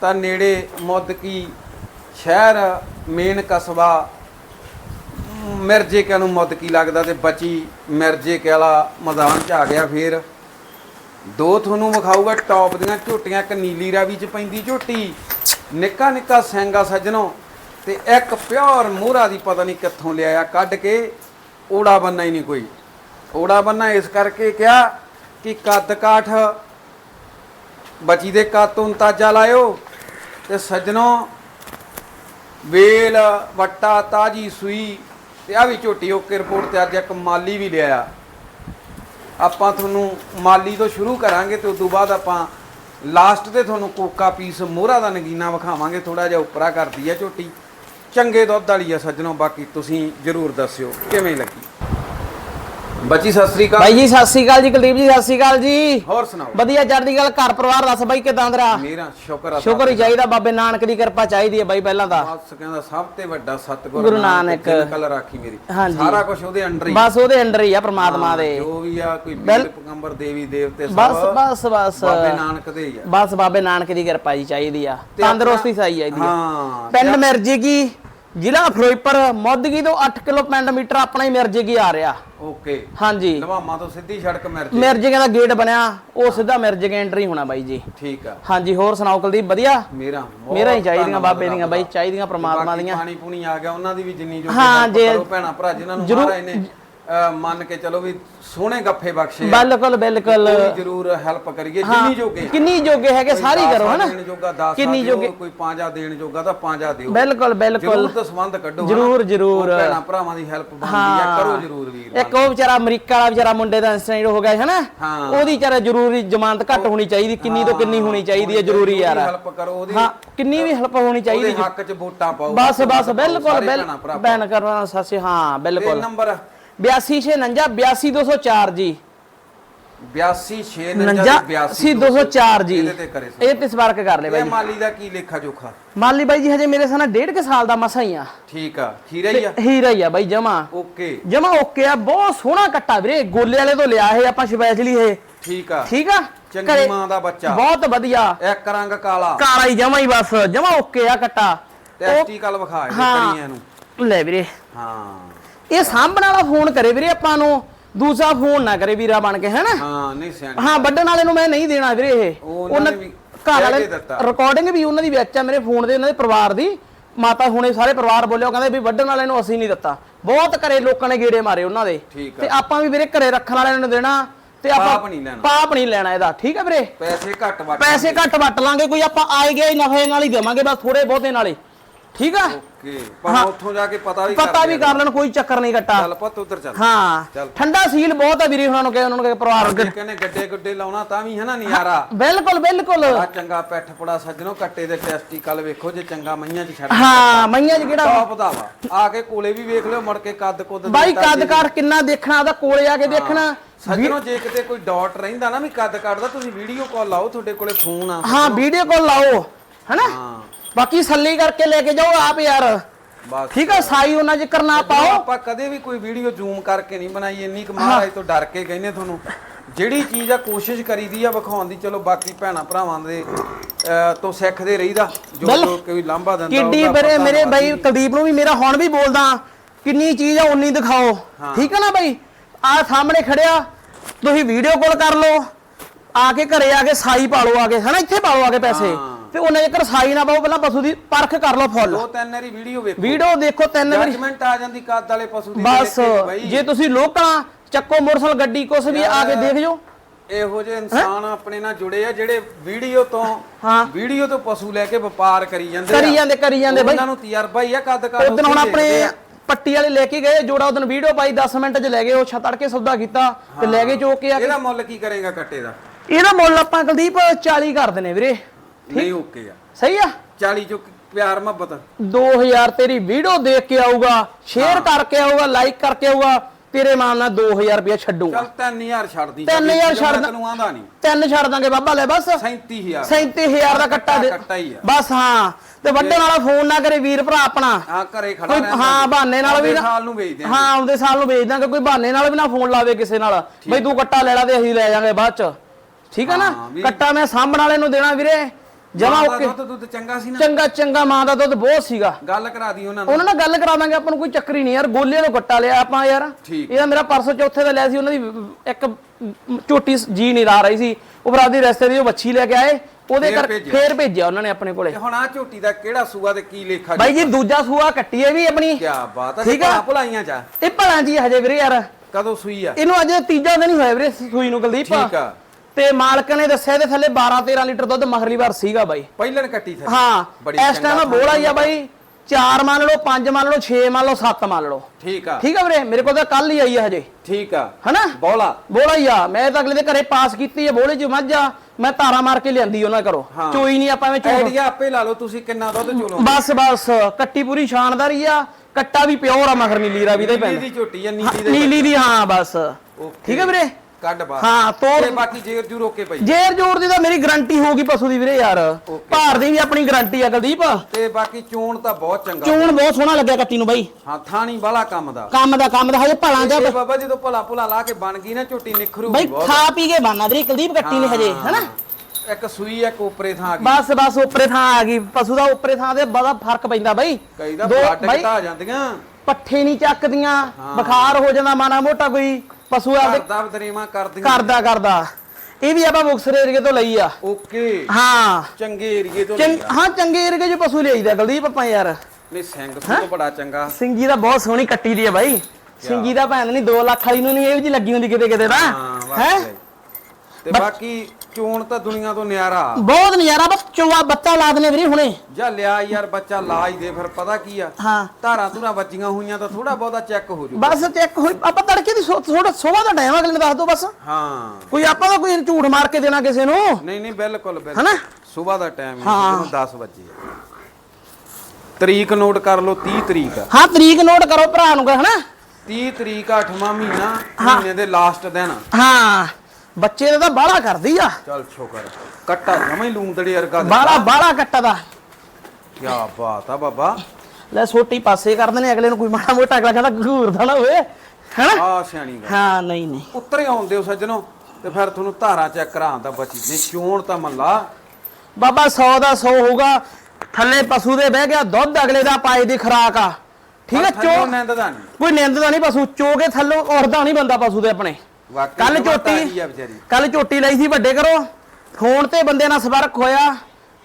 ਤਾਂ ਨੇੜੇ ਮੁੱਦਕੀ ਸ਼ਹਿਰ, ਮੇਨ ਕਸਬਾ, ਮਿਰਜੇ ਕੇ ਨੂੰ ਮੁੱਦਕੀ ਲੱਗਦਾ ਤੇ ਬਚੀ ਮਿਰਜੇ ਕੇ ਮੈਦਾਨ 'ਚ ਆ ਗਿਆ ਫੇਰ। ਦੋ ਤੁਹਾਨੂੰ ਵਿਖਾਊਗਾ ਟੌਪ ਦੀਆਂ ਝੋਟੀਆਂ, ਇੱਕ ਨੀਲੀ ਰਾਵੀ 'ਚ ਪੈਂਦੀ ਝੋਟੀ, ਨਿੱਕਾ ਨਿੱਕਾ ਸੈਂਗਾ ਸੱਜਣੋ ਤੇ ਇੱਕ ਪਿਓਰ ਮੋਹਰਾ ਦੀ ਪਤਾ ਨਹੀਂ ਕਿੱਥੋਂ ਲਿਆਇਆ, ਕੱਢ ਕੇ ਓੜਾ ਬੰਨਾ ਹੀ ਨਹੀਂ ਕੋਈ। ਓੜਾ ਬੰਨਾ ਇਸ ਕਰਕੇ ਕਿਹਾ ਕਿ ਕੱਦ ਕਾਠ ਬਚੀ ਦੇ ਕੱਦ ਤਾਜ਼ਾ ਲਾਇਓ ਤੇ ਸੱਜਣੋ, ਵੇਲ, ਵੱਟਾ, ਤਾਜੀ ਸੂਈ ਤੇ ਆ ਵੀ ਝੋਟੀ, ਓਕੇ ਰਿਪੋਰਟ ਤੇ ਅੱਜ ਇੱਕ ਮਾਲੀ ਵੀ ਲਿਆਇਆ। ਆਪਾਂ ਤੁਹਾਨੂੰ ਮਾਲੀ ਤੋਂ ਸ਼ੁਰੂ ਕਰਾਂਗੇ ਤੇ ਉਸ ਤੋਂ ਬਾਅਦ ਆਪਾਂ ਲਾਸਟ ਤੇ ਤੁਹਾਨੂੰ ਕੋਕਾ ਪੀਸ ਮੋਹਰਾ ਦਾ ਨਗੀਨਾ ਵਿਖਾਵਾਂਗੇ ਥੋੜਾ ਜਿਹਾ ਉੱਪਰਾ ਕਰਦੀ ਆ ਝੋਟੀ। ਚੰਗੇ ਦੁੱਧ ਵਾਲੀ ਆ ਸੱਜਣੋ, ਬਾਕੀ ਤੁਸੀਂ ਜਰੂਰ ਦੱਸਿਓ, ਕਿਵੇਂ ਲੱਗੀ? ਬੱਚੀ ਸਤਿ ਸ੍ਰੀ ਅਕਾਲ। ਬਾਈ ਜੀ ਸਤਿ ਸ੍ਰੀ ਅਕਾਲ ਜੀ ਕੁਲਦੀਪ ਜੀ ਸਤਿ ਸ੍ਰੀ ਅਕਾਲ ਜੀ। ਹੋਰ ਸੁਣਾਓ? ਵਧੀਆ ਚੜ੍ਹਦੀ ਗੱਲ ਘਰ ਪਰਿਵਾਰ ਦੱਸ ਬਾਈ ਕਿਦਾਂ ਦਰਾ ਮੇਰਾ ਸ਼ੁਕਰ ਆ ਸ਼ੁਕਰ ਹੀ ਚਾਹੀਦਾ ਬਾਬੇ ਨਾਨਕ ਦੀ ਕਿਰਪਾ ਚਾਹੀਦੀ ਹੈ ਬਾਈ ਪਹਿਲਾਂ ਤਾਂ। ਬਸ ਕਹਿੰਦਾ ਸਭ ਤੇ ਵੱਡਾ ਸਤਿਗੁਰ ਗੁਰੂ ਨਾਨਕ। ਕਲ ਰਾਖੀ ਮੇਰੀ। ਸਾਰਾ ਕੁਝ ਉਹਦੇ ਅੰਡਰ ਹੀ ਬਸ ਉਹਦੇ ਅੰਡਰ ਹੀ ਆ ਪ੍ਰਮਾਤਮਾ ਦੇ। ਜੋ ਵੀ ਆ ਕੋਈ ਪੀਰ ਪਗੰਬਰ ਦੇਵੀ ਦੇਵਤੇ ਸਭ ਬਸ ਬਸ ਬਸ। ਬਾਬੇ ਨਾਨਕ ਦੇ ਹੀ ਆ। ਬਸ ਬਾਬੇ ਨਾਨਕ ਦੀ ਕਿਰਪਾ ਜੀ ਚਾਹੀਦੀ ਆ। ਤੰਦਰੁਸਤੀ ਸਹੀ ਚਾਹੀਦੀ ਆ। ਹਾਂ ਪਿੰਡ ਮਿਰਜੇ ਕੀ? ਜ਼ਿਲ੍ਹਾ ਫਿਰੋਜ਼ਪੁਰ ਮੁੱਦਗੀ ਤੋਂ 8 ਕਿਲੋ ਪਿੰਡ ਮੀਟਰ ਆਪਣਾ ਹੀ ਮਿਰਜੇ ਕੀ ਆ ਰਿਹਾ। ਓਕੇ। ਹਾਂਜੀ। ਲਵਾਮਾ ਤੋਂ ਸਿੱਧੀ ਸੜਕ ਮਿਰ ਜੇ ਮਿਰਜੇ ਦਾ ਗੇਟ ਬਣਿਆ ਉਹ ਸਿੱਧਾ ਮਿਰਜੇ ਕੇ ਐਂਟਰੀ ਹੋਣਾ ਬਾਈ ਜੀ। ਠੀਕ ਆ। ਹਾਂਜੀ ਹੋਰ ਸੁਣਾਓ ਕੁਲਦੀਪ ਵਧੀਆ? ਮੇਰਾ ਮੇਰਾ ਹੀ ਚਾਹੀਦੀਆਂ ਬਾਬੇ ਦੀਆਂ ਬਾਈ। ਚਾਹੀਦੀਆਂ ਪ੍ਰਮਾਤਮਾ ਦੀਆਂ। ਪਾਣੀ ਪੂਣੀ ਆ ਗਿਆ ਉਹਨਾਂ ਦੀ ਵੀ ਜਿੰਨੀ ਜੋ ਹਾਂ, ਜੇ- ਭੈਣਾ ਭਰਾ ਜਿਨ੍ਹਾਂ ਨੂੰ ਜ਼ਰੂਰ- ਮਹਾਰਾਜ ਨੇ ਅਹ, ਮੰਨ ਕੇ ਚਲੋ ਵੀ ਸੋਹਣੇ ਗੱਫੇ ਬਖਸ਼ੇ ਆ। ਬਿਲਕੁਲ ਬਿਲਕੁਲ। ਉਹ ਜ਼ਰੂਰ ਹੈਲਪ ਕਰੀਏ। ਜਿੰਨੀ ਜੋਗੇ ਕਿੰਨੀ ਜੋਗੇ ਹੈਗੇ ਸਾਰੀ ਕਰੋ ਹਨਾ? ਦੇਣ ਜੋਗਾ 10 ਕਿੰਨੀ ਜੋਗੇ? ਕੋਈ ਪੰਜਾ ਦੇਣ ਜੋਗਾ ਤਾਂ ਪੰਜਾ ਦਿਓ। ਬਿਲਕੁਲ ਬਿਲਕੁਲ। ਜ਼ਰੂਰ ਤਾਂ ਸੰਬੰਧ ਕੱਢੋ ਜ਼ਰੂਰ, ਜ਼ਰੂਰ। ਭੈਣਾ ਭਰਾਵਾਂ ਦੀ ਹੈਲਪ ਬਣਦੀ ਆ ਕਰੋ ਜ਼ਰੂਰ ਵੀਰ ਇੱਕ ਉਹ ਵਿਚਾਰਾ ਅਮਰੀਕਾ ਵਾਲਾ ਵਿਚਾਰਾ ਮੁੰਡੇ ਦਾ ਇੰਸੀਡੈਂਟ ਹੋ ਗਿਆ ਹੈ ਨਾ ਹਾਂ। ਉਹਦੀ ਵਿਚਾਰਾ ਜ਼ਰੂਰੀ ਜ਼ਮਾਨਤ ਘੱਟ ਹੋਣੀ ਚਾਹੀਦੀ ਕਿੰਨੀ ਤੋਂ ਕਿੰਨੀ ਹੋਣੀ ਚਾਹੀਦੀ ਹੈ ਜ਼ਰੂਰੀ ਯਾਰ। ਹੈਲਪ ਕਰੋ ਉਹਦੀ ਹਾਂ ਕਿੰਨੀ ਵੀ ਹੈਲਪ ਹੋਣੀ ਉਹਦੇ ਚਾਹੀਦੀ ਹੱਕ 'ਚ ਵੋਟਾਂ ਪਾਓ ਬਸ ਬਸ ਬਿਲਕੁਲ ਸਾਰੇ ਬਿਲ ਭੈਣਾਂ ਕਰਨਾ ਸਾਸੀ ਹਾਂ ਬਿਲਕੁਲ। ਨੰਬਰ 8249 82204 ਜੀ 82 49 204 ਜੀ। ਇਹਦੇ ਤੇ ਕਰੇ ਸੋ। ਇਹ ਤੇ ਸੰਪਰਕ ਕਰ ਲੈ ਬਾਈ ਇਹ ਮਾਲੀ ਦਾ ਕੀ ਲੇਖਾ ਜੋਖਾ? ਮਾਲੀ ਬਾਈ ਜੀ ਹਜੇ ਮੇਰੇ ਸਾਨਾ ਡੇਢ ਕੇ ਸਾਲ ਦਾ ਮਸਾ ਹੀ ਆ। ਠੀਕ ਆ ਖੀਰਾ ਹੀ ਆ? ਹੀਰਾ ਹੀ ਆ ਬਾਈ ਜਮਾ। ਓਕੇ। ਜਮਾ ਓਕੇ ਆ ਬਹੁਤ ਸੋਹਣਾ ਕੱਟਾ ਵੀਰੇ। ਗੋਲੇ ਵਾਲੇ ਤੋਂ ਲਿਆ ਇਹ ਆਪਾਂ ਸਪੈਸ਼ਲੀ ਇਹ। ਠੀਕ ਆ। ਠੀਕ ਆ? ਚੰਗੀ ਮਾਂ ਦਾ ਬੱਚਾ। ਬਹੁਤ ਵਧੀਆ। ਇੱਕ ਰੰਗ ਕਾਲਾ। ਕਾਲਾ ਹੀ ਜਮਾ ਹੀ ਬਸ। ਜਮਾ ਓਕੇ ਆ ਕੱਟਾ। ਟੈਸਟੀਕਲ ਵਿਖਾ ਇਹਦੇ ਹਾਂ। ਕਰੀਆਂ ਨੂੰ। ਲੈ ਵੀਰੇ। ਹਾਂ। ਇਹ ਸਾਂਭਣ ਵਾਲਾ ਫੋਨ ਕਰੇ ਵੀਰੇ ਆਪਾਂ ਨੂੰ। ਦੂਸਰਾ ਫੋਨ ਨਾ ਕਰੇ ਵੀਰਾ ਬਣ ਕੇ ਹੈਨਾ? ਹਾਂ ਨਹੀਂ ਸਿਆਣੀ ਹਾਂ ਵੱਡਣ ਵਾਲੇ ਨੂੰ ਮੈਂ ਨਹੀਂ ਦੇਣਾ ਵੀਰੇ ਇਹ। ਉਹ ਉਹਨਾਂ ਨੇ ਘਰ ਵਾਲੇ। ਰਿਕਾਰਡਿੰਗ ਵੀ ਉਹਨਾਂ ਦੀ ਵਿੱਚ ਆ ਮੇਰੇ ਫੋਨ ਦੇ ਉਹਨਾਂ ਦੇ ਪਰਿਵਾਰ ਦੀ। ਮਾਤਾ ਹੁਣੇ ਸਾਰੇ ਪਰਿਵਾਰ ਬੋਲਿਓ ਕਹਿੰਦੇ ਵੀ ਵੱਡਣ ਵਾਲੇ ਨੂੰ ਅਸੀਂ ਨਹੀਂ ਦਿੱਤਾ। ਬਹੁਤ ਘਰੇ ਲੋਕਾਂ ਨੇ ਗੇੜੇ ਮਾਰੇ ਉਹਨਾਂ ਦੇ। ਤੇ ਆਪਾਂ ਵੀ ਵੀਰੇ ਘਰੇ ਰੱਖਣ ਵਾਲਿਆਂ ਨੂੰ ਦੇਣਾ ਤੇ ਆਪਾਂ ਪਾਪ ਨਹੀਂ ਲੈਣਾ। ਇਹਦਾ ਠੀਕ ਹੈ ਵੀਰੇ? ਪੈਸੇ ਘੱਟ ਵੱਟ ਪੈਸੇ ਘੱਟ ਵਟ ਲਾਂਗੇ ਕੋਈ ਆਪਾਂ ਆਏ ਗਏ ਨਫੇ ਨਾਲ ਹੀ ਦੇਵਾਂਗੇ ਬਸ ਥੋੜੇ ਬਹੁਤੇ ਨਾਲ ਠੀਕ ਆ? ਓਕੇ ਪਰ ਉੱਥੋਂ ਜਾ ਕੇ ਪਤਾ ਵੀ ਪਤਾ ਵੀ ਕਰ ਲੈਣ ਕੋਈ ਚੱਕਰ ਨਹੀਂ ਕੱਟਾ ਚੱਲ ਪੁੱਤ ਉਧਰ ਚੱਲ। ਹਾਂ। ਠੰਡਾ ਸੀਲ ਬਹੁਤ ਆ ਵੀਰੇ ਉਹਨਾਂ ਨੂੰ ਕਹੇ ਉਹਨਾਂ ਨੂੰ ਕਹੇ ਪਰਿਵਾਰ ਅੱਗੇ। ਕਹਿੰਦੇ ਗੱਡੇ ਗੁੱਡੇ ਲਾਉਣਾ ਤਾਂ ਵੀ ਹੈ ਨਾ ਨਜ਼ਾਰਾ ਬਿਲਕੁਲ ਬਿਲਕੁਲ। ਆ ਚੰਗਾ ਪੈਠ ਪੜਾ ਸੱਜਣੋ ਕੱਟੇ ਦੇ ਟੈਸਟੀਕਲ ਵੇਖੋ ਜੇ ਚੰਗਾ ਮਈਆਂ 'ਚ ਛੱਡ ਹਾਂ ਮਈਆਂ 'ਚ ਕਿਹੜਾ ਟੌਪ ਦਾ ਵਾ ਆ ਕੇ ਕੋਲੇ ਵੀ ਵੇਖ ਲਿਓ ਮੁੜ ਕੇ ਕੱਦ ਕੁੱਦ ਬਾਈ ਕੱਦ ਕਾਰ ਕਿੰਨਾ ਦੇਖਣਾ ਉਹਦਾ ਕੋਲੇ ਆ ਕੇ ਦੇਖਣਾ। ਸੱਜਣੋ ਜੇ ਕਿਤੇ ਕੋਈ ਡਾਟ ਰਹਿੰਦਾ ਨਾ ਵੀ ਕੱਦ ਕੱਟਦਾ ਤੁਸੀਂ ਵੀਡੀਓ ਕਾਲ ਲਾਓ ਤੁਹਾਡੇ ਕੋਲੇ ਫੋਨ ਆ। ਹਾਂ ਵੀਡੀਓ ਕਾਲ ਲਾਓ ਹੈਨਾ? ਹਾਂ। ਬਾਕੀ ਸੱਲੀ ਕਰਕੇ ਲੈ ਕੇ ਜਾਓ ਆਪ ਯਾਰ। ਬਸ। ਠੀਕ ਆ ਸਾਈ ਉਹਨਾਂ ਚ ਕਰਨਾ ਪਾਓ। ਆਪਾਂ ਕਦੇ ਵੀ ਕੋਈ ਵੀਡੀਓ ਜ਼ੂਮ ਕਰਕੇ ਨਹੀਂ ਬਣਾਈ ਇੰਨੀ ਕੁ ਮਹਾਰਾਜ ਤੋਂ ਡਰ ਕੇ ਕਹਿੰਦੇ ਤੁਹਾਨੂੰ। ਜਿਹੜੀ ਚੀਜ਼ ਆ ਕੋਸ਼ਿਸ਼ ਕਰੀਦੀ ਆ ਵਿਖਾਉਣ ਦੀ ਚਲੋ ਬਾਕੀ ਭੈਣਾ ਭਰਾਵਾਂ ਦੇ ਤੋਂ ਸਿੱਖਦੇ ਰਹੀਦਾ। ਜੋ ਕੋਈ ਲਾਂਭਾ ਦਿੰਦਾ ਕਿੱਡੀ ਮੇਰੇ ਵਾ ਬਾਈ। ਕੁਲਦੀਪ ਨੂੰ ਵੀ ਮੇਰਾ ਹੁਣ ਵੀ ਬੋਲਦਾ ਕਿੰਨੀ ਚੀਜ਼ ਆ ਉਨੀ ਦਿਖਾਓ। ਠੀਕ ਆ ਨਾ ਬਾਈ? ਆ ਸਾਹਮਣੇ ਖੜਿਆ ਤੁਸੀਂ ਵੀਡੀਓ ਕਾਲ ਕਰ ਲਓ ਆ ਕੇ ਘਰੇ ਆ ਕੇ ਸਾਈ ਪਾ ਲਓ ਆ ਕੇ ਹਨਾ? ਇੱਥੇ ਪਾ ਲਓ ਆ ਕੇ ਪੈਸੇ। ਤੇ ਉਹਨਾਂ ਜੇਕਰ ਸਾਈ ਨਾ ਪਾਓ ਪਹਿਲਾਂ ਪਸ਼ੂ ਦੀ ਪਰਖ ਕਰ ਲਓ ਫੁੱਲ। ਦੋ ਤਿੰਨ ਵਾਰੀ ਵੀਡੀਓ ਵੇਖੋ। ਵੀਡੀਓ ਦੇਖੋ ਤਿੰਨ ਵਾਰੀ। ਜਜਮੈਂਟ ਆ ਜਾਂਦੀ ਕੱਦ ਵਾਲੇ ਪਸ਼ੂ ਦੀ ਬਸ ਜੇ ਤੁਸੀਂ ਲੋਕਾਂ ਚੱਕੋ ਮੋਟਰਸਾਈਕਲ ਗੱਡੀ ਕੁਛ ਵੀ ਆ ਕੇ ਦੇਖ ਜਾਓ ਇਹੋ ਜਿਹੇ ਇਨਸਾਨ ਆਪਣੇ ਨਾਲ ਜੁੜੇ ਆ ਜਿਹੜੇ ਵੀਡੀਓ ਤੋਂ ਹਾਂ। ਵੀਡੀਓ ਤੋਂ ਪਸ਼ੂ ਲੈ ਕੇ ਵਪਾਰ ਕਰੀ ਜਾਂਦੇ। ਕਰੀ ਜਾਂਦੇ ਕਰੀ ਜਾਂਦੇ ਬਾਈ। ਉਹਨਾਂ ਨੂੰ ਤਜਰਬਾ ਹੀ ਆ ਕੱਦ ਕੱਦ ਉਦੋਂ ਹੁਣ ਆਪਣੇ ਪੱਟੀ ਵਾਲੇ ਲੈ ਕੇ ਗਏ ਜੋੜਾ ਉਦੋਂ ਵੀਡੀਓ ਪਾਈ 10 ਮਿੰਟ ਚ ਲੈ ਗਏ ਉਹ ਛੱਤ ਕੇ ਸੌਦਾ ਕੀਤਾ ਤੇ ਲੈ ਗਏ ਚੋਕ ਕੇ ਆ ਕੇ। ਇਹਦਾ ਮੁੱਲ ਕੀ ਕਰੇਗਾ ਕੱਟੇ ਦਾ? ਇਹਦਾ ਮੁੱਲ ਆਪਾਂ ਕੁਲਦੀਪ 40 ਕਰ ਦਿੰਨੇ ਵੀਰੇ। ਨਹੀਂ ਓਕੇ ਆ। ਸਹੀ ਆ? 40 ਚੋਂ ਪਿਆਰ ਮੁਹੱਬਤ। 2000 ਤੇਰੀ ਵੀਡੀਓ ਦੇਖ ਕੇ ਆਊਗਾ ਸ਼ੇਅਰ ਕਰਕੇ ਆਊਗਾ ਲਾਈਕ ਕਰਕੇ ਆਊਗਾ ਤੇਰੇ ਮਾਨ ਨਾਲ 2000 ਰੁਪਏ ਛੱਡੂਗਾ। ਚੱਲ 3000 ਛੱਡਦੀ 3000 ਛੱਡ ਦ- ਤੈਨੂੰ ਆਂਦਾ ਨਹੀਂ ਤਿੰਨ ਛੱਡ ਦਾਂਗੇ ਬਾਬਾ ਲੈ ਬਸ। 37000 37000 ਦਾ ਕੱਟਾ ਦੇ ਆ। ਬਸ ਹਾਂ। ਤੇ ਵੱਡੇ ਵਾਲਾ ਫੋਨ ਨਾ ਕਰੇ ਵੀਰ ਭਰਾ ਆਪਣਾ। ਹਾਂ ਘਰੇ ਖੜਾ ਰਹਿੰਦਾ ਹਾਂ ਬਹਾਨੇ ਨਾਲ ਵੀ ਨਾ ਸਾਲ ਨੂੰ ਵੇਚਦੇ ਹਾਂ ਆਉਂਦੇ ਸਾਲ ਨੂੰ ਵੇਚ ਦਾਂਗੇ ਕੋਈ ਬਹਾਨੇ ਨਾਲ ਵੀ ਨਾ ਫੋਨ ਲਾਵੇ ਕਿਸੇ ਨਾਲ। ਬਈ ਤੂੰ ਕੱਟਾ ਲੈ ਲਾ ਤੇ ਅਸੀਂ ਲੈ ਜਾਾਂਗੇ ਬਾਅਦ ਚ। ਠੀਕ ਹੈ ਨਾ ਕੱਟਾ ਮੈਂ ਸਾਂਭਣ ਵਾਲੇ ਨੂੰ ਦੇਣਾ ਵੀਰੇ। ਜਮਾ ਮਾਂ ਦਾ ਓਕੇ। ਦੁੱਧ ਦੁੱਧ ਚੰਗਾ ਸੀ ਨਾ? ਚੰਗਾ ਚੰਗਾ ਮਾਂ ਦਾ ਦੁੱਧ ਬਹੁਤ ਸੀਗਾ। ਗੱਲ ਕਰਾ ਦੀ ਉਹਨਾਂ ਨੂੰ। ਉਹਨਾਂ ਨਾਲ ਗੱਲ ਕਰਾ ਦਾਂਗੇ ਆਪਾਂ ਨੂੰ ਕੋਈ ਚੱਕਰ ਹੀ ਨਹੀਂ ਯਾਰ। ਗੋਲੇ ਨੂੰ ਕੱਟਾ ਲਿਆ ਆਪਾਂ ਯਾਰ। ਠੀਕ। ਇਹਦਾ ਮੇਰਾ ਪਰਸੋਂ ਚੌਥੇ ਦਾ ਲਿਆ ਸੀ ਉਹਨਾਂ ਦੀ ਇੱਕ ਝੋਟੀ ਜੀ ਨਹੀਂ ਲਾ ਰਹੀ ਸੀ। ਉਹ ਬਰਾਦੀ ਰਸਤੇ ਦੀ ਉਹ ਵੱਛੀ ਲੈ ਕੇ ਆਏ। ਉਹਦੇ ਫੇਰ ਕਰ ਭੇਜਿਆ। ਫੇਰ ਭੇਜਿਆ ਉਹਨਾਂ ਨੇ ਆਪਣੇ ਕੋਲੇ। ਤੇ ਹੁਣ ਆ ਝੋਟੀ ਦਾ ਕਿਹੜਾ ਸੂਆ ਤੇ ਕੀ ਲੇਖਾ ਬਾਈ ਜੀ ਦੂਜਾ ਸੂਆ ਕੱਟੀ ਹੈ ਵੀ ਆਪਣੀ। ਕੀ ਬਾਤ ਹੈ ਠੀਕ ਆ। ਭੁਲਾਈਆਂ ਚਾ ਇਹ ਭਲਾ ਜੀ ਹਜੇ ਵੀਰੇ ਯਾਰ। ਕਦੋਂ ਸੂਈ ਆ? ਇਹਨੂੰ ਅਜੇ ਤੀਜਾ ਦਿਨ ਹੀ ਹੋਇਆ ਵੀਰੇ ਸੂਈ ਨੂੰ ਕੁਲਦੀਪ। ਠੀਕ ਆ। ਤੇ ਮਾਲਕ ਨੇ ਦੱਸਿਆ ਇਹਦੇ ਥੱਲੇ 12 13 ਲੀਟਰ ਦੁੱਧ ਮਗਰਲੀ ਵਾਰ ਸੀਗਾ ਬਾਈ। ਪਹਿਲਣ ਕੱਟੀ ਥੀ ਹਾਂ ਇਸ ਟਾਈਮ ਬੋਲਾ ਹੀ ਆ ਬਾਈ। 4 ਮੰਨ ਲਓ 5 ਮੰਨ ਲਓ 6 ਮੰਨ ਲਓ 7 ਮੰਨ ਲਓ। ਠੀਕ ਆ। ਠੀਕ ਆ ਵੀਰੇ? ਮੇਰੇ ਕੋਲ ਤਾਂ ਕੱਲ ਹੀ ਆਈ ਆ ਹਜੇ। ਠੀਕ ਆ। ਹਨਾ? ਬੋਲਾ। ਬੋਲਾ ਹੀ ਆ। ਮੈਂ ਤਾਂ ਅਗਲੇ ਦੇ ਘਰੇ ਪਾਸ ਕੀਤੀ ਹੈ ਬੋਲੇ ਚ ਮੱਝ ਆ। ਮੈਂ ਤਾਰਾ ਮਾਰ ਕੇ ਲਿਆਂਦੀ ਉਹਨਾਂ ਹਾਂ। ਚੋਈ ਨਹੀਂ ਆਪਾਂ ਵਿੱਚ ਆਈਡੀਆ ਆਪੇ ਲਾ ਲਓ ਤੁਸੀਂ ਕਿੰਨਾ ਦੁੱਧ ਚੋਲੋ ਬਸ ਬਸ। ਕੱਟੀ ਪੂਰੀ ਸ਼ਾਨਦਾਰੀ ਆ। ਕੱਟਾ ਵੀ ਪਿਓਰ ਆ ਮਗਰ ਨੀਲੀ ਰਾਵੀ ਦੇ ਨੀਲੀ ਪੈਣ ਦੀ ਝੋਟੀ ਆ ਨੀਲੀ ਦੇ ਨੀਲੀ ਦੀ ਹਾਂ ਬਸ। ਠੀਕ ਹੈ ਵੀਰੇ? ਕੱਢ ਬਾਹਰ ਹਾਂ ਤੋਰ ਤੇ ਬਾਕੀ ਜੇਰ ਜੂ ਰੋਕੇ ਪਈ। ਜੇਰ ਜੋਰ ਦੀ ਤਾਂ ਮੇਰੀ ਗਾਰੰਟੀ ਹੋਊਗੀ ਪਸ਼ੂ ਦੀ ਵੀਰੇ ਯਾਰ। ਭਾਰ ਦੀ ਵੀ ਆਪਣੀ ਗਾਰੰਟੀ ਆ ਕੁਲਦੀਪ। ਤੇ ਬਾਕੀ ਚੋਣ ਤਾਂ ਬਹੁਤ ਚੰਗਾ। ਚੋਣ ਬਹੁਤ ਸੋਹਣਾ ਲੱਗਿਆ ਕੱਟੀ ਨੂੰ ਬਾਈ। ਹਾਂ ਥਾਣੀ ਵਾਲਾ ਕੰਮ ਦਾ। ਕੰਮ ਦਾ ਕੰਮ ਦਾ ਹਜੇ ਭਲਾ ਤੇ ਬਾਬਾ ਜਦੋਂ ਭਲਾ ਭੁਲਾ ਲਾ ਕੇ ਬਣ ਗਈ ਨਾ ਝੋਟੀ ਨਿਖਰੂ ਬਾਈ ਖਾ ਪੀ ਕੇ ਬਾਨਾ ਵੀਰੇ ਕੁਲਦੀਪ ਕੱਟੀ ਨੇ ਹਜੇ ਹਨਾ? ਇੱਕ ਸੂਈ ਇੱਕ ਉਪਰੇ ਥਾਂ ਆ ਗਈ। ਬਸ ਬਸ ਉੱਪਰੇ ਥਾਂ ਆ ਗਈ। ਪਸ਼ੂ ਦਾ ਉੱਪਰੇ ਥਾਂ ਦੇ ਬੜਾ ਫ਼ਰਕ ਪੈਂਦਾ ਬਾਈ। ਕਈ ਦਾ ਦੋ- ਬਲੱਡ ਘਟਾ ਜਾਂਦੀਆਂ। ਪੱਠੇ ਨਹੀਂ ਚੱਕਦੀਆਂ ਬੁਖਾਰ ਹੋ ਜਾਂਦਾ ਮਾਣਾ ਮੋਟਾ ਕੋਈ। ਪਸ਼ੂ ਆਪਦੇ ਘਰ ਦਾ ਬਦਰੇਵਾ ਕਰਦੀਆਂ ਕਰਦਾ ਕਰਦਾ। ਇਹ ਵੀ ਆਪਾਂ ਮੁਕਸਰ ਏਰੀਏ ਤੋਂ ਲਈ ਆ। ਓਕੇ। ਹਾਂ। ਚੰਗੇ ਏਰੀਏ ਤੋਂ ਚੰਗ-। ਹਾਂ ਚੰਗੇ ਏਰੀਏ 'ਚ ਪਸ਼ੂ ਲਈਦਾ ਕੁਲਦੀਪ ਆਪਾਂ ਯਾਰ। ਨਹੀਂ ਸਿੰਘ ਤੋਂ ਬੜਾ ਚੰਗਾ। ਸਿੰਗੀ ਦਾ ਬਹੁਤ ਸੋਹਣੀ ਕੱਟੀ ਦੀ ਹੈ ਬਾਈ। ਸਿੰਗੀ ਦਾ ਭੈਣ ਨਹੀਂ 2 ਲੱਖ ਵਾਲੀ ਨੂੰ ਨਹੀਂ ਇਹ ਵੀ ਜੀ ਲੱਗੀ ਹੁੰਦੀ ਕਿਤੇ ਕਿਤੇ ਦਾ ਹਾਂ? ਹੈ। ਤੇ ਬਾਕੀ ਚੋਣ ਤਾਂ ਦੁਨੀਆ ਤੋਂ ਨਿਆਰਾ। ਬਹੁਤ ਨਜ਼ਾਰਾ ਬਸ ਚੋਆ ਬੱਤਾ ਲਾ ਦਨੇ ਵੀਰੇ ਹੁਣੇ। ਜਾਂ ਲਿਆ ਯਾਰ ਬੱਚਾ ਲਾ ਹੀ ਦੇ ਫਿਰ ਪਤਾ ਕੀ ਆ? ਹਾਂ। ਧਾਰਾਂ ਧੁਰਾਂ ਵੱਜੀਆਂ ਹੋਈਆਂ ਤਾਂ ਥੋੜਾ ਬਹੁਤਾ ਚੈੱਕ ਹੋ ਜੂ ਬਸ ਚੈੱਕ ਹੋਈ ਆਪਾਂ ਤੜਕੇ ਦੀ ਥੋੜਾ ਸੋਵਾ ਦਾ ਟਾਈਮ ਅਗਲੇ ਨੂੰ ਦੱਸ ਦੋ ਬਸ। ਹਾਂ। ਕੋਈ ਆਪਾਂ ਤਾਂ ਕੋਈ ਝੂਠ ਮਾਰ ਕੇ ਦੇਣਾ ਕਿਸੇ ਨੂੰ। ਨਹੀਂ ਨਹੀਂ ਬਿਲਕੁਲ ਬਿਲਕੁਲ। ਹਨਾ? ਸਵੇਰ ਦਾ ਟਾਈਮ ਹੈ ਹਾਂ। ਜਦੋਂ 10 ਵਜੇ। ਤਰੀਕ ਨੋਟ ਕਰ ਲਓ 30 ਤਰੀਕ ਆ। ਹਾਂ ਤਰੀਕ ਨੋਟ ਕਰੋ ਭਰਾ ਨੂੰ ਕਹ ਹਨਾ? 30 ਤਰੀਕ ਆ 8ਵਾਂ ਮਹੀਨਾ ਮਹੀਨੇ ਦੇ ਲਾਸਟ ਦਿਨ। ਹਾਂ। ਬੱਚੇ ਦਾ ਤਾਂ ਬਾਹਲਾ ਕਰਦੀ ਆ। ਚੱਲ ਸ਼ੁਕਰ ਕੱਟਾ ਜਮਾ ਲੂੰਦੜੇ ਵਰਗਾ ਬਾਹਲਾ ਬਾਹਲਾ ਕੱਟਾ ਦਾ ਕੀ ਬਾਤ ਆ ਬਾਬਾ। ਲੈ ਸੋਟੀ ਪਾਸੇ ਕਰ ਦਿੰਦੇ ਅਗਲੇ ਨੂੰ ਕੋਈ ਮਾੜਾ ਮੋਟਾ ਅਗਲਾ ਕਹਿੰਦਾ ਘੂਰਦਾ ਨਾ ਹੋਵੇ। ਹੈਨਾ? ਆ ਸਿਆਣੀ ਗੱਲ। ਹਾਂ ਨਹੀਂ ਨਹੀਂ। ਉੱਤਰੇ ਆਉਂਦੇ ਹੋ ਸੱਜਣੋ ਤੇ ਫਿਰ ਤੁਹਾਨੂੰ ਧਾਰਾ ਚੈੱਕ ਕਰਾਂ ਤਾਂ ਬਚੀ। ਨਹੀਂ ਚੋਣ ਤਾਂ ਮੱਲਾ। ਬਾਬਾ 100 ਦਾ 100 ਹੋਊਗਾ। ਥੱਲੇ ਪਸ਼ੂ ਦੇ ਬਹਿ ਗਿਆ ਦੁੱਧ ਅਗਲੇ ਦਾ ਪਾਏ ਦੀ ਖਰਾਕ ਆ। ਠੀਕ ਹੈ ਚੋ ਦਾ ਕੋਈ ਨਿੰਦ ਦਾ ਨਹੀਂ ਪਸ਼ੂ ਚੋ ਕੇ ਥੱਲੋਂ ਉੜਦਾ ਨਹੀਂ ਬੰਦਾ ਪਸ਼ੂ ਦੇ ਆਪਣੇ। ਕੱਲ ਝੋਟੀ ਕੱਲ ਝੋਟੀ ਲਈ ਸੀ ਵੱਡੇ ਕਰੋ ਫੋਨ ਤੇ ਬੰਦੇ ਨਾਲ ਸੰਪਰਕ ਹੋਇਆ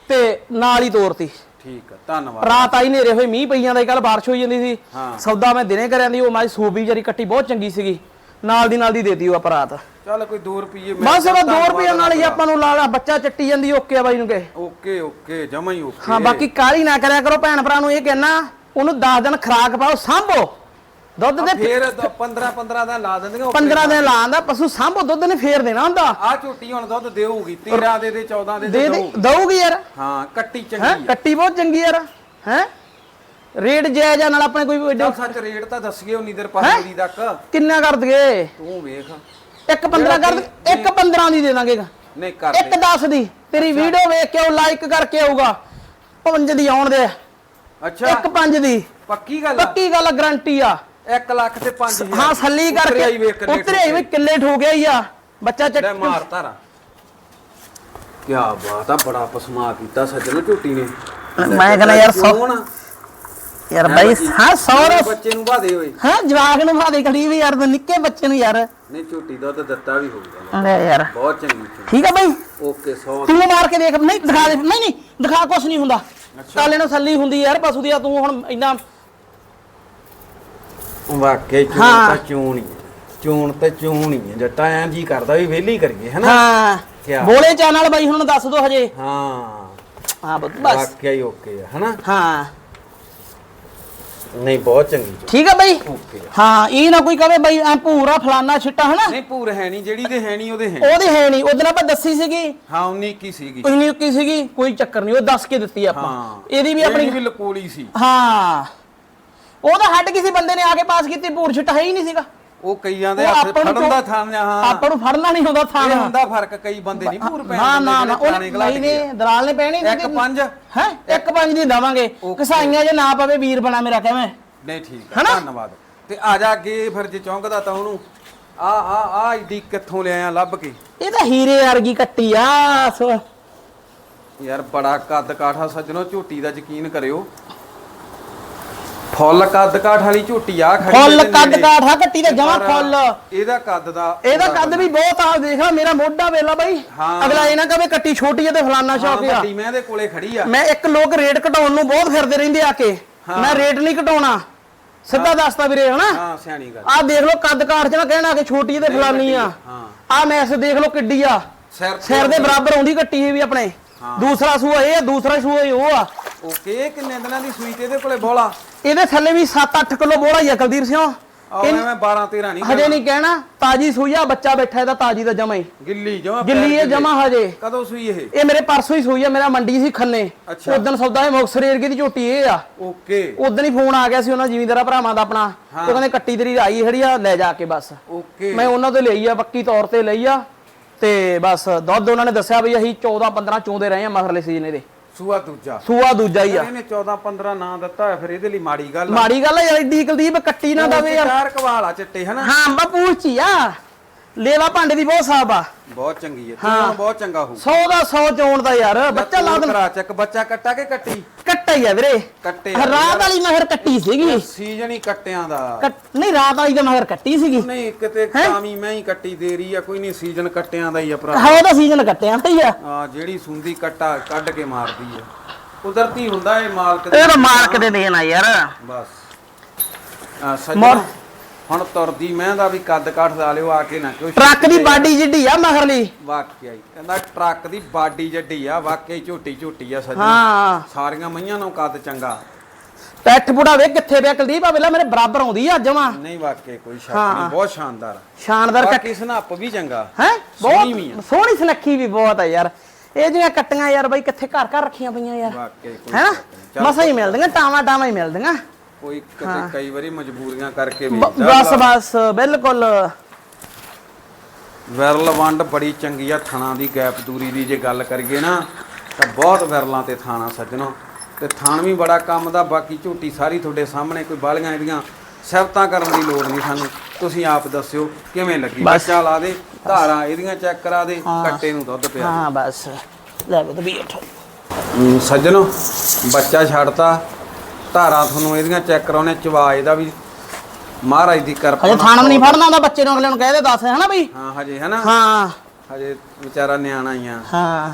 ਤੇ ਨਾਲ ਹੀ ਤੋਰਤੀ। ਠੀਕ ਆ ਧੰਨਵਾਦ। ਰਾਤ ਆਈ ਨੇਰੇ ਹੋਏ ਮੀਂਹ ਪਈ ਜਾਂਦਾ ਕੱਲ ਬਾਰਿਸ਼ ਹੋਈ ਜਾਂਦੀ ਸੀ। ਸੌਦਾ ਮੈਂ ਦਿਨੇ ਕਰਿਆ ਦੀ ਉਹ ਮਾਰੀ ਸੂਬੀ ਜਰੀ ਕੱਟੀ ਬਹੁਤ ਚੰਗੀ ਸੀਗੀ। ਨਾਲ ਦੀ ਨਾਲ ਦੀ ਦੇਤੀ ਉਹ ਆਪਾਂ ਰਾਤ। ਚੱਲ ਕੋਈ 2 ਰੁਪਏ ਬਸ ਉਹ 2 ਰੁਪਏ ਨਾਲ ਹੀ ਆਪਾਂ ਨੂੰ ਲਾ ਲਾ ਬੱਚਾ ਚੱਟੀ ਜਾਂਦੀ ਓਕੇ ਆ ਬਾਈ ਨੂੰ ਕਹੇ। ਓਕੇ ਓਕੇ ਜਮਾ ਹੀ ਓਕੇ। ਹਾਂ ਬਾਕੀ ਕਾਲੀ ਨਾ ਕਰਿਆ ਕਰੋ ਭੈਣ ਭਰਾ ਨੂੰ ਇਹ ਕਹਿਣਾ ਉਹਨੂੰ 10 ਦਿਨ ਖਰਾਕ ਪਾਓ ਸਾਂਭੋ। ਦੁੱਧ ਦੇ ਫੇਰ 15 15 ਦਾ ਲਾ ਦਿੰਦੀਆਂ 15 ਦਿਨ ਲਾਉਂਦਾ ਪਸ਼ੂ ਸਾਂਭੋ ਦੁੱਧ ਨੇ ਫੇਰ ਦੇਣਾ ਹੁੰਦਾ। ਆ ਝੋਟੀ ਹੁਣ ਦੁੱਧ ਦੇਊਗੀ 13 ਦੇ ਦੇ 14 ਦੇ ਦੇ ਦਊਗੀ। ਯਾਰ। ਹਾਂ ਕੱਟੀ ਚੰਗੀ ਕੱਟੀ ਬਹੁਤ ਚੰਗੀ ਯਾਰ। ਹੈ? ਰੇਟ ਜਾਇਜ਼ ਨਾਲ ਆਪਣੇ ਕੋਈ ਐਡਾ- ਸੱਚ ਰੇਟ ਤਾਂ ਦੱਸੀਏ ਉਨੀ ਦੇਰ ਪਾਸਰੀ ਤੱਕ। ਕਿੰਨਾ ਕਰ ਦਗੇ? ਤੂੰ ਵੇਖ। ਇੱਕ 15 ਕਰ ਇੱਕ 15 ਦੀ ਦੇ ਦਾਂਗੇ। ਨਹੀਂ ਕਰ ਇੱਕ 10 ਦੀ। ਤੇਰੀ ਵੀਡੀਓ ਵੇਖ ਕੇ ਉਹ ਲਾਈਕ ਕਰਕੇ ਆਊਗਾ। ਪੰਜ ਦੀ ਆਉਣ ਦੇ। ਅੱਛਾ। ਇੱਕ ਪੰਜ ਦੀ। ਪੱਕੀ ਗੱਲ ਪੱਕੀ ਗੱਲ ਗਰੰਟੀ ਆ। 1 ਲੱਖ ਤੇ 5000 ਹਾਂ ਸੱਲੀ ਕਰਕੇ ਉਤਰੇ ਆਈ ਵੀ ਕਿੱਲੇ ਠੋਕਿਆ ਹੀ ਆ। ਬੱਚਾ ਲੈ ਚੱਕ ਮਾਰ ਤਾਰਾ ਕੀ ਬਾਤ ਆ ਬੜਾ ਪਸਮਾ ਕੀਤਾ ਸੱਜਣ ਝੋਟੀ ਨੇ। ਮੈਂ ਕਹਿੰਦਾ ਯਾਰ ਸੌ ਕੌਣ ਆ? ਯਾਰ ਬਾਈ? ਹਾਂ 100 ਮੇਰੇ ਬੱਚੇ ਨੂੰ ਬਾਦੇ ਹੋਏ ਹਾਂ ਜਵਾਕ ਨੂੰ ਭਾਦੇ ਖੜੀ ਵੀ ਯਾਰ ਨਿੱਕੇ ਬੱਚੇ ਨੂੰ ਯਾਰ। ਨਹੀਂ ਝੋਟੀ ਦਾ ਤਾਂ ਦਿੱਤਾ ਵੀ ਹੋਊਗਾ ਲੈ ਯਾਰ। ਬਹੁਤ ਚੰਗੀ। ਠੀਕ ਆ ਬਾਈ। ਓਕੇ 100 ਤੂੰ ਮਾਰ ਕੇ ਦੇਖ ਨਹੀਂ ਦਿਖਾ ਦੇ। ਨਹੀਂ ਨਹੀਂ ਦਿਖਾ ਕੁਛ ਨਹੀਂ ਹੁੰਦਾ। ਕਾਲੇ ਨੂੰ ਸੱਲੀ ਹੁੰਦੀ ਯਾਰ ਪਸ਼ੂ ਦੀ ਆ ਤੂੰ ਹੁਣ ਇੰਨਾ ਵਾਕਈ ਚੋਣ ਹਾਂ। ਤਾਂ ਚੋਣ ਹੀ। ਹੈ। ਚੋਣ ਤੇ ਚੋਣ ਹੀ। ਹੈ ਜੱਟਾ ਐਂ ਜੀ ਕਰਦਾ ਵੀ ਵਿਹਲੀ ਕਰੀਏ ਹੈਨਾ ਹਾਂ। ਕਿਆ? ਬੋਲੇ ਚੈਨਲ ਬਾਈ ਹੁਣ ਦੱਸ ਦੋ ਹਜੇ। ਹਾਂ। ਹਾਂ ਬਸ ਬਸ। ਵਾਕਿਆ ਹੀ ਓਕੇ ਆ ਹੈਨਾ ਹਾਂ। ਨਹੀਂ ਬਹੁਤ ਚੰਗੀ ਠੀਕ ਆ ਬਈ। ਓਕੇ ਹਾਂ ਇਹ ਨਾ ਕੋਈ ਕਵੇ ਬਈ ਐ ਪੂਰਾ ਫਲਾਨਾ ਛਿੱਟਾ ਹਨਾ ਨਹੀਂ ਪੂਰ ਹੈ ਨਹੀਂ ਜਿਹੜੀ ਦੇ ਹੈ ਨਹੀਂ ਉਹਦੇ ਹੈ ਉਹਦੇ ਹੈ ਨਹੀਂ। ਉਹਦੇ ਨਾਲ ਆਪਾਂ ਦੱਸੀ ਸੀਗੀ। ਹਾਂ 19 ਕੀ ਸੀਗੀ। ਕੋਈ ਨਹੀਂ ਕੀ ਸੀਗੀ। ਕੋਈ ਚੱਕਰ ਨਹੀਂ ਉਹ ਦੱਸ ਕੇ ਦਿੱਤੀ ਆਪਾਂ। ਹਾਂ। ਇਹਦੀ ਵੀ ਇਹਦੀ ਆਪਣੀ ਵੀ ਲਕੋਲੀ ਸੀ। ਹਾਂ। ਉਹ ਤਾਂ ਹੱਡ ਕਿਸੇ ਬੰਦੇ ਨੇ ਆ ਕੇ ਪਾਸ ਕੀਤੀ ਪੂਰ ਛਿੱਟਾ ਹੈ ਨਹੀਂ ਸੀਗਾ। ਉਹ ਕਈਆਂ ਦੇ ਉਹ ਹੱਥ ਆਪਾਂ ਨੂੰ ਫੜਨ ਦਾ ਥਾਂ ਹਾਂ। ਆਪਾਂ ਨੂੰ ਫੜਨਾ ਨਹੀਂ ਹੁੰਦਾ ਇਹ ਥਾਣਾ ਹੁੰਦਾ ਫ਼ਰਕ ਕਈ ਬੰਦੇ ਨਹੀਂ ਪੂਰ ਪੈਣ ਨਾ ਨਾ ਨਾ ਉਹਨੇ ਨਹੀਂ ਨੇ ਦਲਾਲ ਨੇ ਪੈਣੀ ਇੱਕ ਪੰਜ। ਹੈ? ਇੱਕ ਪੰਜ ਦੀ ਦਵਾਂਗੇ. ਕਸਾਈਆਂ ਜੇ ਨਾ ਪਵੇ ਵੀਰ ਬਣਾ ਮੇਰਾ ਕਿਵੇਂ? ਨਹੀਂ ਠੀਕ ਹੈ? ਧੰਨਵਾਦ। ਤੇ ਆ ਜਾ ਅੱਗੇ ਫਿਰ ਜੇ ਚੌਂਕਦਾ ਤਾਂ ਉਹਨੂੰ। ਆ ਆ ਆ ਈਡੀ ਕਿੱਥੋਂ ਲਿਆਇਆ ਲੱਭ ਕੇ? ਇਹ ਤਾਂ ਹੀਰੇ ਵਰਗੀ ਕੱਟੀ ਆ ਯਾਰ ਬੜਾ ਕੱਦ ਕਾਠਾ ਸੱਜਣੋ ਝੋਟੀ ਦਾ ਯਕੀਨ ਕਰਿਓ। ਫੁੱਲ ਕੱਦ ਕਾਠ ਵਾਲੀ ਝੋਟੀ ਆ ਖੜੀ ਫੁੱਲ ਇਹਦੇ ਕੱਦ ਨੇੜੇ। ਕਾਠ ਆ ਕੱਟੀ ਦਾ ਜਮਾ ਫੁੱਲ। ਇਹਦਾ ਕੱਦ ਦਾ ਇਹਦਾ ਕੱਦ ਵੀ ਬਹੁਤ ਆ ਦੇਖ ਮੇਰਾ ਮੋਢਾ ਵੇਲਾ ਬਾਈ। ਹਾਂ। ਅਗਲਾ ਇਹ ਨਾ ਕਵੇ ਕੱਟੀ ਛੋਟੀ ਆ ਤੇ ਫਲਾਨਾ ਸ਼ੌਕ ਆ। ਵੱਡੀ ਮੈਂ ਇਹਦੇ ਕੋਲੇ ਖੜੀ ਆ। ਮੈਂ ਇੱਕ ਲੋਕ ਰੇਟ ਘਟਾਉਣ ਨੂੰ ਬਹੁਤ ਫਿਰਦੇ ਰਹਿੰਦੇ ਆ ਕੇ। ਮੈਂ ਰੇਟ ਨਹੀਂ ਘਟਾਉਣਾ। ਸਿੱਧਾ ਦੱਸਦਾ ਵੀਰੇ ਹਨਾ? ਹਾਂ ਸਿਆਣੀ ਗੱਲ। ਆਹ ਦੇਖ ਲਓ ਕੱਦ ਕਾਠ ਚ ਨਾ ਕਹਿਣਾ ਕਿ ਛੋਟੀ ਆ ਤੇ ਫਲਾਨੀ ਆ। ਹਾਂ। ਆਹ ਮੈਸ ਦੇਖ ਲਓ ਕਿੱਡੀ ਆ। ਸਿਰ ਤੇ ਸਿਰ ਦੇ ਬਰਾਬਰ ਆਉਂਦੀ ਕੱਟੀ ਇਹ ਵੀ ਆਪਣੇ। ਦੂਸਰਾ ਸੂਆ ਇਹ ਆ ਦੂਸਰਾ ਸੂਆ ਇਹ ਉਹ ਆ। ਓਕੇ ਕਿੰਨੇ ਦਿਨਾਂ ਦੀ ਸੂਈ ਤੇ ਇਹਦੇ ਕੋਲੇ ਬੋਲਾ? ਇਹਦੇ ਥੱਲੇ ਵੀ 7-8 ਕਿਲੋ ਬੋੜਾ ਹੀ ਆ ਕੁਲਦੀਪ ਸਿੰਘ ਆ ਮੈਂ 12 13 ਨਹੀਂ ਹਜੇ ਨਹੀਂ ਕਹਿਣਾ ਤਾਜੀ ਸੂਈ ਆ ਬੱਚਾ ਬੈਠਾ ਇਹਦਾ ਤਾਜੀ ਦਾ ਜਮਾ ਹੀ। ਗਿੱਲੀ ਜਮਾ ਗਿੱਲੀ ਇਹ ਜਮਾ ਹਜੇ। ਕਦੋਂ ਸੂਈ ਇਹ? ਇਹ ਮੇਰੇ ਪਰਸੋਂ ਹੀ ਸੂਈ ਆ ਮੇਰਾ ਮੰਡੀ ਸੀ ਖੰਨੇ। ਉਦੋਂ ਸੌਦਾ ਇਹ ਮੁਕਸਰ ਏਰਗੇ ਦੀ ਝੋਟੀ ਇਹ ਆ। ਓਕੇ। ਉਦੋਂ ਹੀ ਫੋਨ ਆ ਗਿਆ ਸੀ ਉਹਨਾਂ ਜ਼ਿਮੀਂਦਾਰਾਂ ਭਰਾਵਾਂ ਦਾ ਆਪਣਾ। ਉਹ ਕਹਿੰਦੇ ਕੱਟੀ ਤੇਰੀ ਆਈ ਖੜੀ ਆ ਲੈ ਜਾ ਕੇ ਬਸ। ਓਕੇ। ਮੈਂ ਉਹਨਾਂ ਤੋਂ ਲਈ ਆ ਪੱਕੀ ਤੌਰ ਤੇ ਲਈ ਆ। ਤੇ ਬਸ ਦੁੱਧ ਉਹਨਾਂ ਨੇ ਦੱਸਿਆ ਵੀ ਅਸੀਂ 14 15 ਚੋਂਦੇ ਰਹੇ ਆ ਮਸਲੇ ਸੀਜ਼ਨ ਇਹਦੇ। ਸੂਆ ਦੂਜਾ। ਸੂਆ ਦੂਜਾ ਹੀ ਆ। ਇਹਨੇ 14 15 ਨਾਂ ਦਿੱਤਾ ਹੋਇਆ ਫਿਰ ਇਹਦੇ ਲਈ ਮਾੜੀ ਗੱਲ ਆ। ਮਾੜੀ ਗੱਲ ਆ ਯਾਰ ਏਡੀ ਕੁਲਦੀਪ ਕੱਟੀ ਨਾ ਦਵੇ ਯਾਰ। ਚਾਰ ਕਵਾਲਾ ਚਿੱਟੇ ਹਨਾ? ਹਾਂ ਬਾਪੂ ਚੀ ਆ। ਲੇਵਾ ਭਾਂਡੇ ਦੀ ਬਹੁਤ ਸਾਬ ਆ। ਬਹੁਤ ਚੰਗੀ ਹੈ। ਹਾਂ। ਬਹੁਤ ਚੰਗਾ ਹੋਊ। 100 ਦਾ 100 ਚੋਣ ਦਾ ਯਾਰ ਬੱਚਾ ਲਾ ਕਰਾ ਚੱਕ ਬੱਚਾ ਕੱਟਾ ਕੇ ਕੱਟੀ ਕੱਟਾ ਹੀ ਆ ਵੀਰੇ। ਕੱਟੇ ਆ ਰਾਤ ਵਾਲੀ ਮਹਿਰ ਕੱਟੀ ਸੀਗੀ। ਸੀਜ਼ਨ ਹੀ ਕੱਟਿਆਂ ਦਾ। ਕੱਟ- ਨਹੀਂ ਰਾਤ ਵਾਲੀ ਤਾਂ ਮਹਿਰ ਕੱਟੀ ਸੀਗੀ। ਨਹੀਂ ਕਿਤੇ ਕਾਮੀ ਮੈਂ ਹੀ ਕੱਟੀ ਦੇ ਰਹੀ ਆ ਕੋਈ ਨਹੀਂ ਸੀਜ਼ਨ ਕੱਟਿਆਂ ਦਾ ਹੀ ਆ ਭਰਾ। ਹਾਂ ਉਹਦਾ ਸੀਜ਼ਨ ਕੱਟਿਆ ਤੇ ਆ। ਆ ਜਿਹੜੀ ਸੁੰਦੀ ਕੱਟਾ ਕੱਢ ਕੇ ਮਾਰਦੀ ਆ। ਕੁਦਰਤੀ ਹੁੰਦਾ ਇਹ ਮਾਲਕ ਦੇ ਇਹ ਤਾਂ ਮਾਰਕ ਦੇ ਦੇਣਾ ਯਾਰ। ਬਸ। ਆ ਮਰ- ਸੱਜਣ ਹੁਣ ਤੁਰਦੀ ਮੈਂ ਦਾ ਵੀ ਕੱਦ ਕੱਠ ਲਾ ਲਿਓ ਆ ਕੇ ਨਾ ਕਿਉਂ ਟਰੱਕ ਦੀ ਬਾਡੀ ਜਿੱਡੀ ਆ ਮਗਰਲੀ? ਵਾਕਿਆ ਹੀ। ਕਹਿੰਦਾ ਟਰੱਕ ਦੀ ਬਾਡੀ ਜੱਡੀ ਆ ਵਾਕਿਆ ਝੋਟੀ ਝੋਟੀ ਆ ਸੱਜਣ ਹਾਂ। ਸਾਰੀਆਂ ਮਈਆਂ ਨੂੰ ਕੱਦ ਚੰਗਾ। ਪੈਠ ਬੁੜਾ ਵੇ ਕਿੱਥੇ ਪਿਆ? ਕੁਲਦੀਪ ਆ ਵੇਲਾ ਮੇਰੇ ਬਰਾਬਰ ਆਉਂਦੀ ਆ ਜਮਾ। ਨਹੀਂ ਵਾਕਿਆ ਕੋਈ ਸ਼ੱਕ ਹਾਂ। ਨਹੀਂ ਬਹੁਤ ਸ਼ਾਨਦਾਰ। ਆ। ਸ਼ਾਨਦਾਰ ਕੱਟ ਸਨੱਪ ਵੀ ਚੰਗਾ। ਹੈ। ਬਹੁਤ ਸੋਹਣੀ ਸੁਨੱਖੀ ਵੀ ਬਹੁਤ ਆ ਯਾਰ। ਇਹ ਜਿਹੜੀਆਂ ਕੱਟੀਆਂ ਯਾਰ ਬਾਈ ਕਿੱਥੇ ਘਰ ਘਰ ਰੱਖੀਆਂ ਪਈਆਂ ਯਾਰ। ਵਾਕਿਆ ਕੋਈ ਨਹੀਂ। ਚੱਲ ਮਸਾਂ ਹੀ ਮਿਲਦੀਆਂ ਟਾਵਾਂ ਟਾਵਾਂ ਹੀ ਮਿਲਦੀਆਂ। ਕੋਈ ਕਿਤੇ ਕਈ ਵਾਰੀ ਮਜਬੂਰੀਆਂ ਕਰਕੇ ਵੇਚਦਾ ਬਸ ਬਸ ਬਿਲਕੁਲ। ਵਿਰਲ ਵੰਡ ਬੜੀ ਚੰਗੀ ਆ ਥਣਾ ਦੀ ਗੈਪ ਦੂਰੀ ਦੀ ਜੇ ਗੱਲ ਕਰੀਏ ਨਾ ਤਾਂ ਬਹੁਤ ਵਿਰਲਾਂ ਤੇ ਥਾਣਾ ਸੱਜਣੋ। ਤੇ ਥਾਣ ਵੀ ਬੜਾ ਕੰਮ ਦਾ ਬਾਕੀ ਝੂਟੀ ਸਾਰੀ ਤੁਹਾਡੇ ਸਾਹਮਣੇ ਕੋਈ ਬਾਲੀਆਂ ਇਹਦੀਆਂ ਸਿਫਤਾਂ ਕਰਨ ਦੀ ਲੋੜ ਨਹੀਂ ਸਾਨੂੰ। ਤੁਸੀਂ ਆਪ ਦੱਸਿਓ ਕਿਵੇਂ ਲੱਗੀ। ਬੱਚਾ ਲਾ ਦੇ ਧਾਰਾਂ ਇਹਦੀਆਂ ਚੈੱਕ ਕਰਾ ਦੇ। ਕੱਟੇ ਨੂੰ ਦੁੱਧ ਪਿਆ ਹਾਂ ਬਸ। ਲੈ ਬਤ ਵੀ ਉਠੋ ਸੱਜਣੋ ਬੱਚਾ ਛੱਡਤਾ। ਧਾਰਾਂ ਤੁਹਾਨੂੰ ਇਹਦੀਆਂ ਚੈੱਕ ਕਰਾਉਣੇ ਚਵਾ ਇਹਦਾ ਵੀ। ਮਹਾਰਾਜ ਦੀ ਕਿਰਪਾ ਹਜੇ ਨਾਲ ਥਾਣਾ ਨਹੀਂ ਫੜਨਾ ਹੁੰਦਾ ਬੱਚੇ ਨੂੰ ਅਗਲੇ ਨੂੰ ਕਹਿ ਦੇ ਦੱਸ ਹੈ ਨਾ ਬਈ? ਹਾਂ ਹਜੇ ਹੈ ਨਾ ਹਾਂ। ਹਜੇ ਵਿਚਾਰਾ ਨਿਆਣਾ ਹੀ ਆ। ਹਾਂ।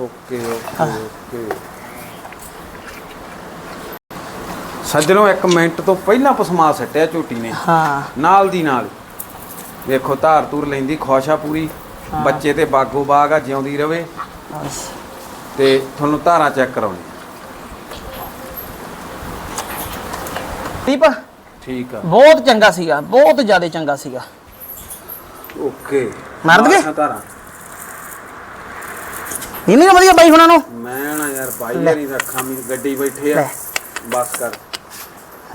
Okay okay okay. ਸੱਜਣੋ ਇੱਕ ਮਿੰਟ ਤੋਂ ਪਹਿਲਾਂ ਪਸਮਾ ਸੱਟਿਆ ਝੋਟੀ ਨੇ। ਹਾਂ। ਨਾਲ ਦੀ ਨਾਲ। ਵੇਖੋ ਧਾਰ ਤੂਰ ਲੈਂਦੀ ਖੁਆਸ਼ਾ ਪੂਰੀ। ਬੱਚੇ ਤੇ ਬਾਗੋ ਬਾਗ ਆ ਜਿਉਂਦੀ ਰਵੇ। ਤੇ ਤੁਹਾਨੂੰ ਧਾਰਾਂ ਚੈੱਕ ਕਰਾਉਣੀ ਦੀਪ। ਠੀਕ ਆ। ਬਹੁਤ ਚੰਗਾ ਸੀਗਾ ਬਹੁਤ ਜ਼ਿਆਦਾ ਚੰਗਾ ਸੀਗਾ। ਓਕੇ। ਮਾਰ? ਮਾਰ ਧਾਰਾਂ ਇਹਨੇ ਵਧੀਆ ਬਾਈ ਹੁਣਾਂ ਨੂੰ। ਮੈਂ ਨਾ ਯਾਰ ਬਾਈ ਯਾਰੀ ਰੱਖਾਂ ਮੀ ਗੱਡੀ ਬੈਠੇ ਆ। ਬਸ ਕਰ।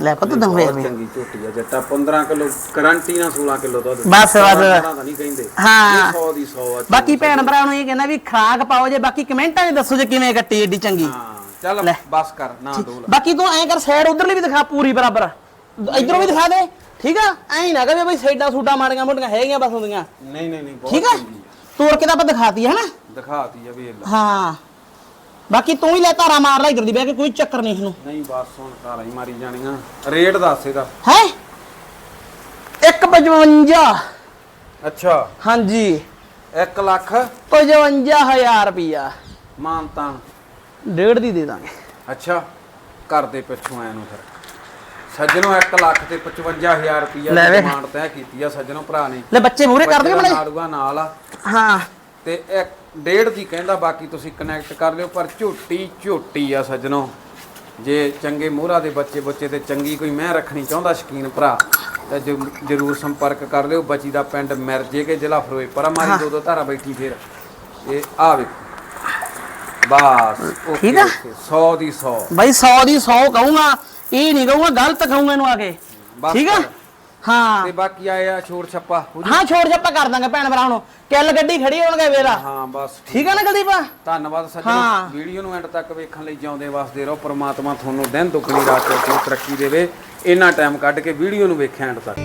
ਲੈ ਪੁੱਤ ਦਮ ਹੋਇਆ ਵੀ। ਚੰਗੀ ਝੋਟੀ ਆ ਜੱਟਾ 15 ਕਿਲੋ ਗਰੰਟੀ ਨਾਲ 16 ਕਿਲੋ ਦੁੱਧ। ਬਸ, ਬਸ। ਨਹੀਂ ਕਹਿੰਦੇ। ਹਾਂ। 100 ਦੀ 100 ਆ ਬਾਕੀ ਭੈਣ ਭਰਾ ਨੂੰ ਇਹ ਕਹਿੰਦਾ ਵੀ ਖਰਾਕ ਪਾਓ ਜੇ ਬਾਕੀ ਕਮੈਂਟਾਂ 'ਚ ਦੱਸੋ ਜੇ ਕਿਵੇਂ ਕੱਟੀ ਏਡੀ ਚੰਗੀ। ਚੱਲ ਲੈ। ਬਸ ਕਰ ਨਾ ਦੋਲ ਬਾਕੀ ਤੂੰ ਐਂ ਕਰ ਸਾਈਡ ਉਧਰਲੀ ਵੀ ਦਿਖਾ ਪੂਰੀ ਬਰਾਬਰ। ਇਧਰੋਂ ਵੀ ਦਿਖਾ ਦੇ ਠੀਕ ਆ? ਐਂ ਨਾ ਕਹੇ ਬਈ ਸਾਈਡਾਂ ਸੂਟਾਂ ਮਾੜੀਆਂ ਮੋਟੀਆਂ ਹੈਗੀਆਂ ਬਸ ਹੁੰਦੀਆਂ। ਨਹੀਂ ਨਹੀਂ ਨਹੀਂ ਬਹੁਤ ਠੀਕ ਆ? ਚੰਗੀ ਤੋੜ ਕੇ ਤਾਂ ਆਪਾਂ ਦਿਖਾਤੀ ਹੈ ਨਾ ਦਿਖਾਤੀ ਆ ਵੇਖ ਲੈ। ਹਾਂ। ਬਾਕੀ ਤੂੰ ਹੀ ਲੈ ਧਾਰਾ ਮਾਰ ਲੈ ਇਧਰ ਦੀ ਬਹਿ ਕੇ ਕੋਈ ਚੱਕਰ ਨਹੀਂ ਇਹਨੂੰ। ਨਹੀਂ ਬਸ ਹੁਣ ਘਰਾਂ ਹੀ ਮਾਰੀ ਜਾਣੀਆਂ। ਰੇਟ ਦੱਸ ਇਹਦਾ। ਹੈ? 155 ਅੱਛਾ। ਹਾਂਜੀ। 1 ਲੱਖ 55000 ਰੁਪਿਆ ਮਾਨਤਾਨ। ਡੇਢ ਦੀ ਦੇ ਦਾਂਗੇ। ਅੱਛਾ ਘਰ ਦੇ ਪਿੱਛੋਂ ਆਇਆ ਨੂੰ ਫਿਰ। ਸੱਜਣੋ 1 ਲੱਖ ਤੇ 55000 ਰੁਪਈਆ ਲੈ ਦੀ ਵੇ। ਡਿਮਾਂਡ ਤੈਅ ਕੀਤੀ ਆ ਸੱਜਣੋ ਭਰਾ ਨੇ। ਲੈ ਬੱਚੇ ਮੂਰੇ ਕਰ ਦੇਗੇ ਬੱਚੇ ਦਾ ਨਾੜੂਆ ਨਾਲ ਆ। ਹਾਂ। ਤੇ ਇੱਕ ਡੇਢ ਦੀ ਕਹਿੰਦਾ ਬਾਕੀ ਤੁਸੀਂ ਕਨੈਕਟ ਕਰ ਲਿਓ ਪਰ ਝੋਟੀ ਝੋਟੀ ਆ ਸੱਜਣੋ। ਜੇ ਚੰਗੇ ਮੋਹਰਾ ਦੇ ਬੱਚੇ ਬੱਚੇ ਤੇ ਚੰਗੀ ਕੋਈ ਮੈਂ ਰੱਖਣੀ ਚਾਹੁੰਦਾ ਸ਼ਕੀਨ ਭਰਾ ਤਾਂ ਜ- ਜਰੂਰ ਸੰਪਰਕ ਕਰ ਲਿਓ। ਬੱਚੀ ਦਾ ਪਿੰਡ ਮਿਰਜੇ ਕੇ ਜ਼ਿਲ੍ਹਾ ਫਿਰੋਜ਼ਪੁਰ ਆ। ਮਾਰੀ ਦੋ ਦੋ ਧਾਰਾ ਬੈਠੀ ਫਿਰ। ਇਹ ਆ ਵੇਖੋ। ਬਸ ਠੀਕ ਆ? 100 ਦੀ 100 ਬਾਈ 100 ਦੀ 100 ਕਹੂੰਗਾ ਇਹ ਨਹੀਂ ਕਹੂੰਗਾ ਗਲਤ ਕਹੂੰਗਾ ਇਹਨੂੰ ਆ ਕੇ। ਬਸ ਠੀਕ ਆ? ਕਰ। ਹਾਂ। ਤੇ ਬਾਕੀ ਆਏ ਆ ਛੋੜ ਛੱਪਾ ਹੋ ਜੂ? ਹਾਂ ਛੋੜ ਜੱਪਾ ਕਰ ਦਾਂਗੇ ਭੈਣ ਭਰਾ ਨੂੰ ਕਿੱਲ ਗੱਡੀ ਖੜੀ ਹੋਣਗੇ ਵੇਰਾ ਹਾਂ ਬਸ ਠੀਕ। ਆ ਨਾ ਕੁਲਦੀਪ? ਧੰਨਵਾਦ ਸੱਜਣੋ। ਹਾਂ। ਵੀਡੀਓ ਨੂੰ ਐਂਡ ਤੱਕ ਵੇਖਣ ਲਈ ਜਿਉਂਦੇ ਵਸਦੇ ਰਹੋ। ਪ੍ਰਮਾਤਮਾ ਤੁਹਾਨੂੰ ਦਿਨ ਦੁੱਗਣੀ ਰਾਤ ਚੌਗੁਣੀ ਤਰੱਕੀ ਦੇਵੇ। ਇੰਨਾ ਟਾਈਮ ਕੱਢ ਕੇ ਵੀਡੀਓ ਨੂੰ ਵੇਖਿਆ ਐਂਡ ਤੱਕ।